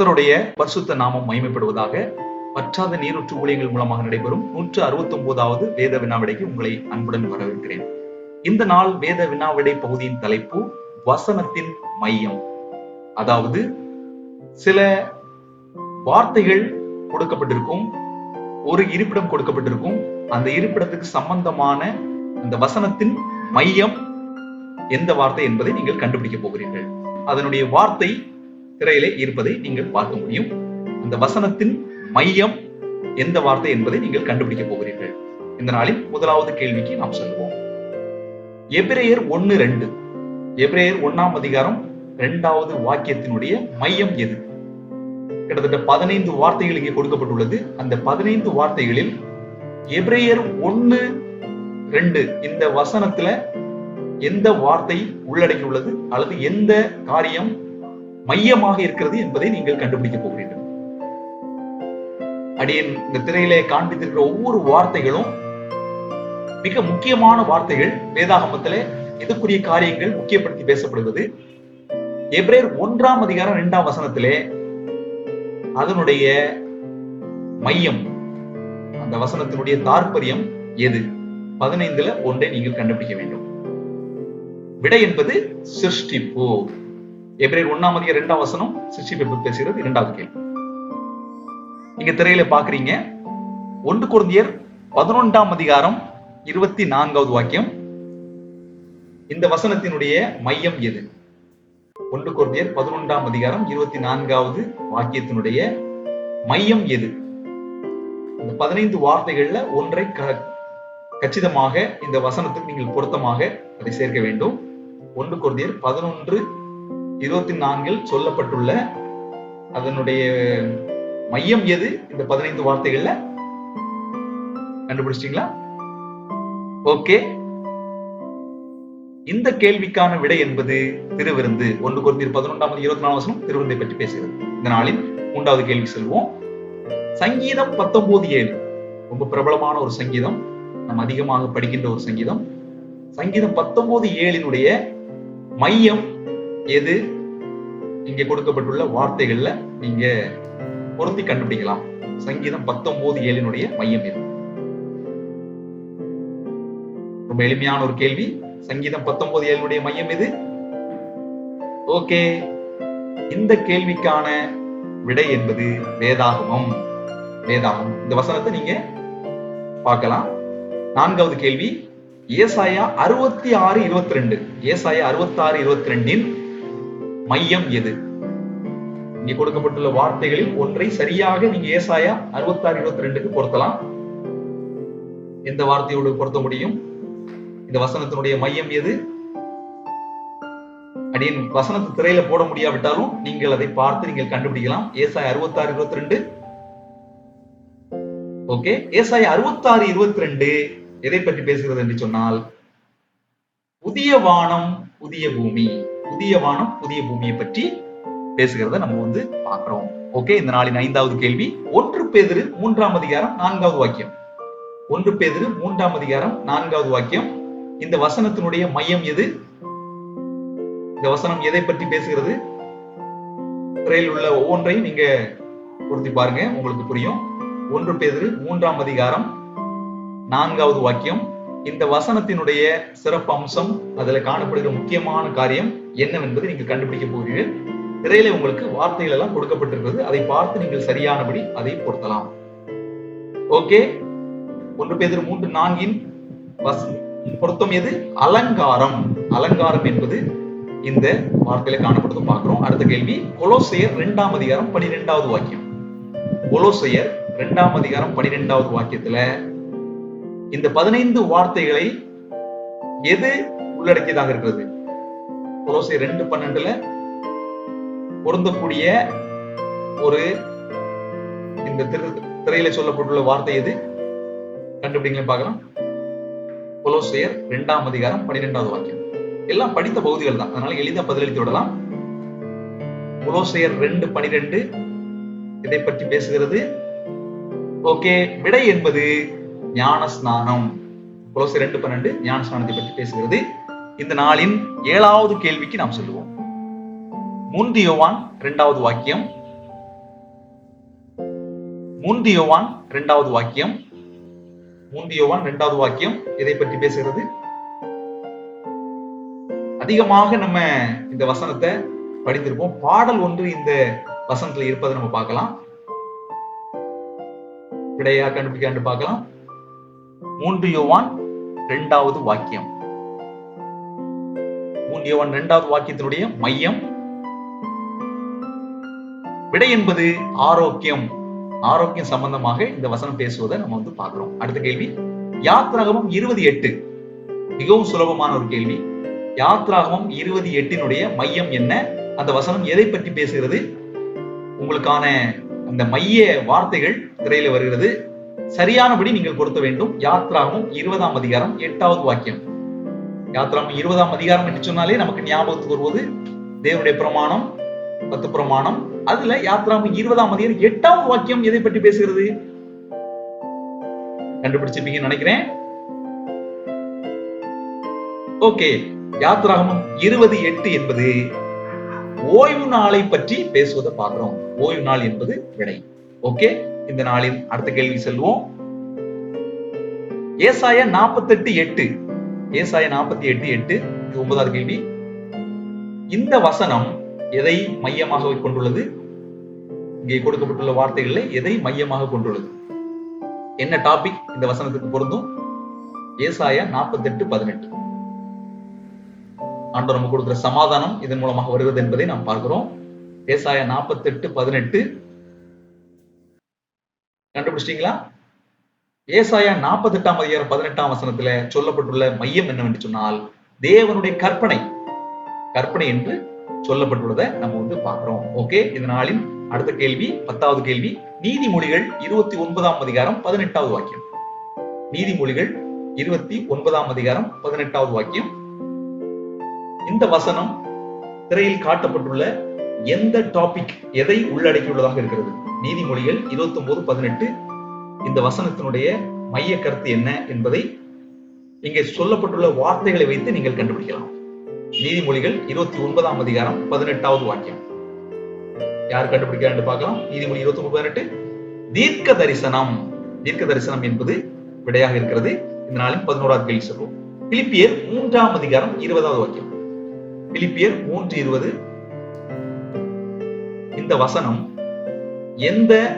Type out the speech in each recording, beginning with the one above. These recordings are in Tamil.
கர்த்தருடைய பரிசுத்த நாமம் மகிமைப்படுவதாக பற்றாத நீரூற்று ஊழியங்கள் மூலமாக நடைபெறும் நூற்று அறுபத்தி ஒன்பதாவது வேத வினாவிடைக்கு உங்களை அன்புடன் வரவேற்கிறேன். இந்த நாள் வேத வினாவிடை பகுதியின் தலைப்பு வசனத்தின் மையம். அதாவது சில வார்த்தைகள் கொடுக்கப்பட்டிருக்கும் ஒரு இருப்பிடம் கொடுக்கப்பட்டிருக்கும் அந்த இருப்பிடத்துக்கு சம்பந்தமான அந்த வசனத்தின் மையம் எந்த வார்த்தை என்பதை நீங்கள் கண்டுபிடிக்க போகிறீர்கள். அதனுடைய வார்த்தை திரையிலே இருப்பதை நீங்கள் பார்க்க முடியும். அந்த வசனத்தின் மையம் எந்த வார்த்தை என்பதை நீங்கள் கண்டுபிடிக்க போகிறீர்கள். இந்த நாளின் முதலாவது கேள்விக்கு நாம் செல்வோம். எபிரேயர் ஒன்னு ரெண்டு. எபிரேயர் ஒன்னாம் அதிகாரம் இரண்டாவது வாக்கியத்தினுடைய மையம் எது? கிட்டத்தட்ட பதினைந்து வார்த்தைகள் இங்கே கொடுக்கப்பட்டுள்ளது. அந்த பதினைந்து வார்த்தைகளில் எபிரேயர் ஒன்னு ரெண்டு இந்த வசனத்துல எந்த வார்த்தை உள்ளடக்கியுள்ளது? அல்லது எந்த காரியம் மையமாக இருக்கிறது என்பதை நீங்கள் கண்டுபிடிக்க போகிறீர்கள். அடியின் இந்த திரையிலே காண்பித்திருக்கிற ஒவ்வொரு வார்த்தைகளும் மிக முக்கியமான வார்த்தைகள். வேதாகமத்திலே எதுக்குரிய காரியங்கள் முக்கியப்படுத்தி பேசப்படுவது எப்ரேர் ஒன்றாம் அதிகாரம் இரண்டாம் வசனத்திலே அதனுடைய மையம் அந்த வசனத்தினுடைய தாற்பயம் எது? பதினைந்துல ஒன்றை நீங்கள் கண்டுபிடிக்க வேண்டும். விடை என்பது சிருஷ்டிப்பு. எப்ரேர் ஒன்னாம் அதிகாரம் இரண்டாம் வசனம் சிருஷ்டிப்பு பேசுகிறது இரண்டாவது கேள்வி. நீங்க திரையில பாக்குறீங்க. ஒன்று குழந்தையர் பதினொன்றாம் அதிகாரம் இருபத்தி நான்காவது வாக்கியம். இந்த வசனத்தினுடைய மையம் எது? ஒன்று குழந்தையர் பதினொன்றாம் அதிகாரம் இருபத்தி நான்காவது வாக்கியத்தினுடைய மையம் எது? இந்த பதினைந்து வார்த்தைகள்ல ஒன்றை கச்சிதமாக இந்த வசனத்துக்கு நீங்கள் பொருத்தமாக அதை சேர்க்க வேண்டும். ஒன்று குழந்தையர் பதினொன்று இருபத்தி நான்கில் சொல்லப்பட்டுள்ள அதனுடைய மையம் எது? இந்த பதினைந்து வார்த்தைகள்ல. கண்டுபிடிச்சிட்டீங்களா? ஓகே. இந்த கேள்விக்கான விடை என்பது திருவிருந்து ஒன்று குருந்தியர் பதினொன்றாம் இருபத்தி நாலு வருஷம் திருவிருந்தை பற்றி பேசுகிறது. இந்த நாளில் மூன்றாவது கேள்வி செல்வோம். சங்கீதம் பத்தொன்பது ஏழு. ரொம்ப பிரபலமான ஒரு சங்கீதம். நம்ம அதிகமாக படிக்கின்ற ஒரு சங்கீதம். சங்கீதம் பத்தொன்பது ஏழினுடைய மையம் எது? இங்க கொடுக்கப்பட்டுள்ள வார்த்தைகள்ல நீங்க பொருத்தி கண்டுபிடிக்கலாம். சங்கீதம் பத்தொன்பது ஏழினுடைய மையம் எது ரொம்ப எளிமையான ஒரு கேள்வி. சங்கீதம் பத்தொன்பது ஏழுடைய மையம் எது? ஓகே. இந்த கேள்விக்கான விடை என்பது வேதாகமம். வேதாகமம். இந்த வசனத்தை நீங்க பார்க்கலாம். நான்காவது கேள்வி. ஏசாயா அறுபத்தி ஆறு இருபத்தி ரெண்டு. ஏசாயா அறுபத்தி ஆறு இருபத்தி ரெண்டின் மையம் எது? இங்கே கொடுக்கப்பட்டுள்ள வார்த்தைகளில் ஒன்றை சரியாக நீங்க ஏசாயா அறுபத்தாறு இருபத்தி ரெண்டுக்கு பொருத்தலாம். எந்த வார்த்தையோடு பொருத்த முடியும்? இந்த வசனத்தினுடைய மையம் எது? அடியின் வசனத்தை திரையில போட முடியாவிட்டாலும் நீங்கள் அதை பார்த்து நீங்கள் கண்டுபிடிக்கலாம். ஏசாய் அறுபத்தாறு இருபத்தி ரெண்டு ஓகே ஏசாய் அறுபத்தாறு இருபத்தி ரெண்டு எதை பற்றி பேசுகிறது என்று சொன்னால் புதிய வானம் புதிய பூமி. புதிய வானம் புதிய பூமியை பற்றி பேசுகிறத நம்ம வந்து பாக்குறோம் ஓகே இந்த நாளின் ஐந்தாவது கேள்வி ஒன்று பேதிரு மூன்றாம் அதிகாரம் நான்காவது வாக்கியம். ஒன்று பேதிரு மூன்றாம் அதிகாரம் நான்காவது வாக்கியம். இந்த வசனத்தினுடைய மையம் எது? இந்த வசனம் எதை பற்றி பேசுகிறது? திரையில் உள்ள ஒவ்வொன்றையும் நீங்க பொருத்தி பாருங்க உங்களுக்கு புரியும். ஒன்று பேதிரு மூன்றாம் அதிகாரம் நான்காவது வாக்கியம். இந்த வசனத்தினுடைய சிறப்பு அம்சம் அதுல காணப்படுகிற முக்கியமான காரியம் என்னவென்பதை நீங்கள் கண்டுபிடிக்க போகிறீர்கள். திரையில உங்களுக்கு வார்த்தைகள் எல்லாம் கொடுக்கப்பட்டிருக்கிறது. அதை பார்த்து நீங்கள் சரியானபடி அதை பொருத்தலாம். ஓகே? ஒன்று பேர் மூன்று நான்கின் பொருத்தம் எது? அலங்காரம். அலங்காரம் என்பது இந்த வார்த்தையில காணப்படுறது பார்க்கிறோம். அடுத்த கேள்வி கொலோசையர் இரண்டாம் அதிகாரம் பனிரெண்டாவது வாக்கியம். கொலோசையர் இரண்டாம் அதிகாரம் பனிரெண்டாவது வாக்கியத்துல இந்த பதினைந்து வார்த்தைகளை எது உள்ளடக்கியதாக இருக்கிறது? கொலோசை ரெண்டு பன்னெண்டுல பொருந்தக்கூடிய ஒரு இந்த திரு திரையில சொல்லப்பட்டுள்ள வார்த்தை எது? கண்டுபிடிங்களே பார்க்கலாம். கொலோசையர் இரண்டாம் அதிகாரம் பன்னிரெண்டாவது வாக்கியம். எல்லாம் படித்த பகுதிகள் தான். அதனால எளிதா பதிலளித்து விடலாம். கொலோசையர் ரெண்டு பனிரெண்டு இதை பற்றி பேசுகிறது. ஓகே விடை என்பது ஞான ஸ்நானம் கொலோசை ரெண்டு பன்னெண்டு ஞான ஸ்நானத்தை பற்றி பேசுகிறது. இந்த நாளின் ஏழாவது கேள்விக்கு நாம் சொல்லுவோம். முந்தியோவான் இரண்டாவது வாக்கியம். மூன்று யோவான் இரண்டாவது வாக்கியம். மூன்று யோவான் இரண்டாவது வாக்கியம். இதை பற்றி பேசுகிறது. அதிகமாக நம்ம இந்த வசனத்தை படித்திருப்போம். பாடல் ஒன்று இந்த வசனத்துல இருப்பதை நம்ம பார்க்கலாம். விடையா கண்டுபிடிக்காண்டு பார்க்கலாம். மூன்று யோவான் இரண்டாவது வாக்கியம். மூன்று யோவான் இரண்டாவது வாக்கியத்தினுடைய மையம். விடை என்பது ஆரோக்கியம். ஆரோக்கியம் சம்பந்தமாக இந்த வசனம் பேசுவதை நம்ம வந்து பார்க்கிறோம். அடுத்த கேள்வி யாத்ராகமம் இருபது எட்டு. மிகவும் சுலபமான ஒரு கேள்வி. யாத்ராகமம் இருபது எட்டினுடைய மையம் என்ன? அந்த வசனம் எதை பற்றி பேசுகிறது? உங்களுக்கான அந்த மைய வார்த்தைகள் திரையில வருகிறது. சரியானபடி நீங்கள் பொருத்த வேண்டும். யாத்ராவும் இருபதாம் அதிகாரம் எட்டாவது வாக்கியம். யாத்ராவும் இருபதாம் அதிகாரம் என்று சொன்னாலே நமக்கு ஞாபகத்துக்கு வருவது தேவனுடைய பிரமாணம் பத்து பிரமாணம். அதுல யாத்ராவும் இருபதாம் அதிகாரம் எட்டாவது வாக்கியம் எதை பற்றி பேசுகிறது? கண்டுபிடிச்சிருப்பீங்கன்னு நினைக்கிறேன். ஓகே யாத்ராகமம் இருபது எட்டு என்பது ஓய்வு நாளை பற்றி பேசுவதை பார்க்கிறோம். ஓய்வு நாள் என்பது விடை. ஓகே? இந்த நாளின் அடுத்த கேள்வி செல்வோம் ஏசாய நாற்பத்தெட்டு எட்டு. ஏசாய நாற்பத்தி எட்டு. எட்டு இது ஒன்பதாவது கேள்வி. இந்த வசனம் எதை மையமாக கொண்டுள்ளது? இங்கே கொடுக்கப்பட்டுள்ள வார்த்தைகளை எதை மையமாக கொண்டுள்ளது? என்ன டாபிக் இந்த வசனத்துக்கு பொருந்தும்? ஏசாயா நாற்பத்தெட்டு பதினெட்டு. ஆண்டவர் நம்ம கொடுக்கிற சமாதானம் இதன் மூலமாக வருகிறது என்பதை நாம் பார்க்கிறோம். ஏசாயா நாற்பத்தெட்டு பதினெட்டு. கண்டுபிடிச்சிட்டீங்களா? ஏசாயா நாற்பத்தி எட்டாம் அதிகாரம் பதினெட்டாம் வசனத்துல சொல்லப்பட்டுள்ள மையம் என்னவென்று சொன்னால் தேவனுடைய கற்பனை. கற்பனை என்று சொல்லப்பட்டுள்ளதை நம்ம வந்து பாக்குறோம் ஓகே? இதனாலின் அடுத்த கேள்வி பத்தாவது கேள்வி நீதிமொழிகள் இருபத்தி ஒன்பதாம் அதிகாரம் பதினெட்டாவது வாக்கியம். நீதிமொழிகள் இருபத்தி ஒன்பதாம் அதிகாரம் பதினெட்டாவது வாக்கியம். இந்த வசனம் திரையில் காட்டப்பட்டுள்ள எந்த டாபிக் எதை உள்ளடக்கியுள்ளதாக இருக்கிறது? நீதிமொழிகள் இருபத்தி ஒன்பது பதினெட்டு. இந்த வசனத்தினுடைய மைய கருத்து என்ன என்பதை இங்கே சொல்லப்பட்டுள்ள வார்த்தைகளை வைத்து நீங்கள் கண்டுபிடிக்கலாம். நீதிமொழிகள் இருபத்தி ஒன்பதாம் அதிகாரம் பதினெட்டாவது வாக்கியம். யார் கண்டுபிடிக்கிறான்னு பார்க்கலாம். நீதிமொழி இருபத்தி ஒன்பது பதினெட்டு. தீர்க்க தரிசனம் தீர்க்க தரிசனம் என்பது விடையாக இருக்கிறது. இந்த நாளின் பதினோராவது கேள்வி சொல்வோம். பிலிப்பியர் மூன்றாம் அதிகாரம் இருபதாவது வாக்கியம். பிலிப்பியர் மூன்று இருபது. இந்த வசனம் எந்த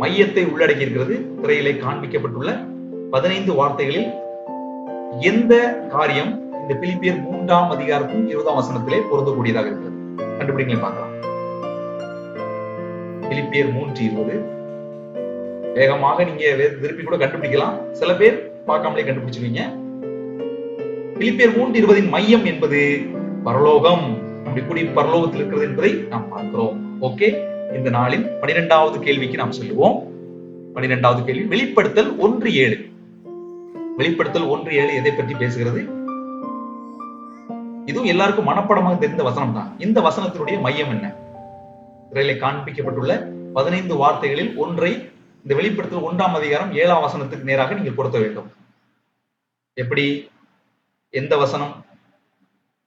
மையத்தை உள்ளடக்கி இருக்கிறது திரையிலே காண்பிக்கப்பட்டுள்ள பதினைந்து வார்த்தைகளில் எந்த காரியம் இந்த பிலிப்பியர் மூன்றாம் அதிகாரத்தின் இருபதாம் வசனத்திலே பொருந்தக்கூடியதாக இருக்கிறது? கண்டுபிடிங்களை பார்க்கலாம். பிலிப்பியர் மூன்று இருபது. வேகமாக நீங்க திருப்பி கூட கண்டுபிடிக்கலாம். சில பேர் பார்க்காமலே கண்டுபிடிச்சிருவீங்க. பிலிப்பியர் மூன்று இருபதின் மையம் என்பது பரலோகம். நம்முடைய குடி பரலோகத்தில் இருக்கிறது என்பதை நாம் பார்க்கிறோம். ஓகே? இந்த நாளில் பனிரெண்டாவது கேள்விக்கு நாம் செல்லுவோம். பனிரெண்டாவது கேள்வி வெளிப்படுத்தல் ஒன்று ஏழு. வெளிப்படுத்தல் ஒன்று ஏழு எதை பற்றி பேசுகிறது? இதுவும் எல்லாருக்கும் மனப்படமாக தெரிந்த வசனம் தான் இந்த வசனத்தினுடைய மையம் என்ன? திரையிலே காண்பிக்கப்பட்டுள்ள பதினைந்து வார்த்தைகளில் ஒன்றை இந்த வெளிப்படுத்தல் ஒன்றாம் அதிகாரம் ஏழாம் வசனத்துக்கு நேராக நீங்கள் பொருத்த வேண்டும். எப்படி? எந்த வசனம்?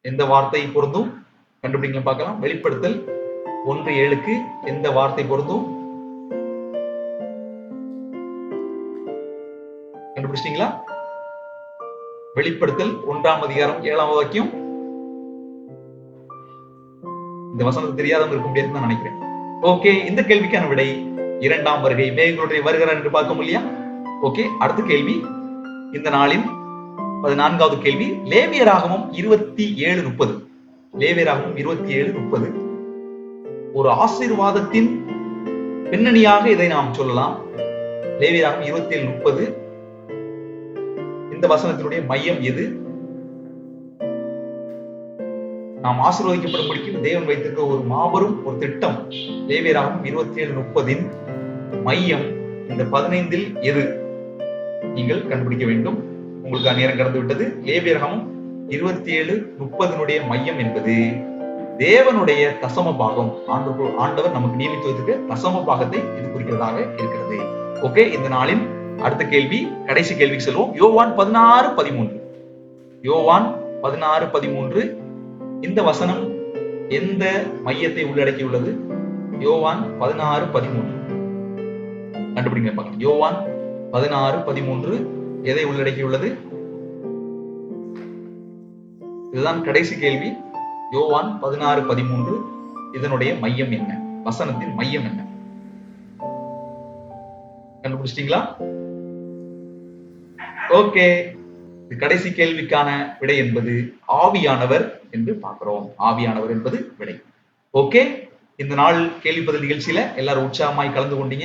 எந்த வார்த்தை பொருந்தும்? கண்டுபிடிங்க பார்க்கலாம். வெளிப்படுத்தல் ஒன்று ஏழுக்கு எந்த வார்த்தை பொருந்தும்? கண்டுபிடிச்சிட்டீங்களா? வெளிப்படுத்தல் ஒன்றாம் அதிகாரம் ஏழாம் வாக்கியம். இந்த வசனத்துக்கு தெரியாதவங்க இருக்க முடியாதுன்னு நான் நினைக்கிறேன். ஓகே இந்த கேள்விக்கான விடை இரண்டாம் வருகை. மேகங்களுடைய வருகிறார் என்று பார்க்க முடியா ஓகே அடுத்த கேள்வி. இந்த நாளின் பதினான்காவது கேள்வி. லேவியராகவும் இருபத்தி ஏழு முப்பது. லேவியராகவும் இருபத்தி ஏழு முப்பது. ஒரு ஆசீர்வாதத்தின் பின்னணியாக இதை நாம் சொல்லலாம். லேவியராகும் இருபத்தி ஏழு முப்பது. இந்த வசனத்தினுடைய மையம் எது? நாம் ஆசீர்வதிக்கப்படும்படிக்கு தேவன் வைத்திருக்க ஒரு மாபெரும் ஒரு திட்டம் லேவியராகும் இருபத்தி ஏழு முப்பதின் மையம் இந்த பதினைந்தில் எது? நீங்கள் கண்டுபிடிக்க வேண்டும். உங்களுக்கு நேரம் கடந்து விட்டது லேவியரகமும் இருபத்தி ஏழு முப்பதினுடைய மையம் என்பது. தேவனுடைய தசம பாகம். ஆண்டு ஆண்டவர் நமக்கு நியமித்து வைத்திருக்க தசம பாகத்தை இது குறிக்கிறதாக இருக்கிறது. ஓகே இந்த நாளின் அடுத்த கேள்வி கடைசி கேள்விக்கு செல்வோம். யோவான் பதினாறு பதிமூன்று. யோவான் பதினாறு பதிமூன்று. இந்த வசனம் எந்த மையத்தை உள்ளடக்கியுள்ளது? யோவான் பதினாறு பதிமூன்று. கண்டுபிடிங்க பார்க்கலாம் யோவான் பதினாறு பதிமூன்று எதை உள்ளடக்கியுள்ளது? இதுதான் கடைசி கேள்வி. யோவான் பதினாறு பதிமூன்று. இதனுடைய மையம் என்ன? வசனத்தின் மையம் என்ன? கண்டுபிடிச்சிட்டீங்களா? ஓகே. கடைசி கேள்விக்கான விடை என்பது ஆவியானவர் என்று பார்க்கிறோம். ஆவியானவர் என்பது விடை. ஓகே. இந்த நாள் கேள்வி பதில் நிகழ்ச்சியில எல்லாரும் உற்சாகமாய் கலந்து கொண்டீங்க.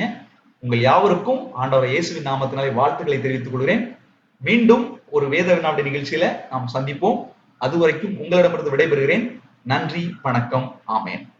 உங்கள் யாவருக்கும் ஆண்டவர் இயேசுவின் நாமத்தினாலே வாழ்த்துக்களை தெரிவித்துக் கொள்கிறேன். மீண்டும் ஒரு வேத வினாடி நிகழ்ச்சியில நாம் சந்திப்போம். அதுவரைக்கும் உங்களிடமிருந்து விடைபெறுகிறேன். நன்றி வணக்கம் ஆமேன்.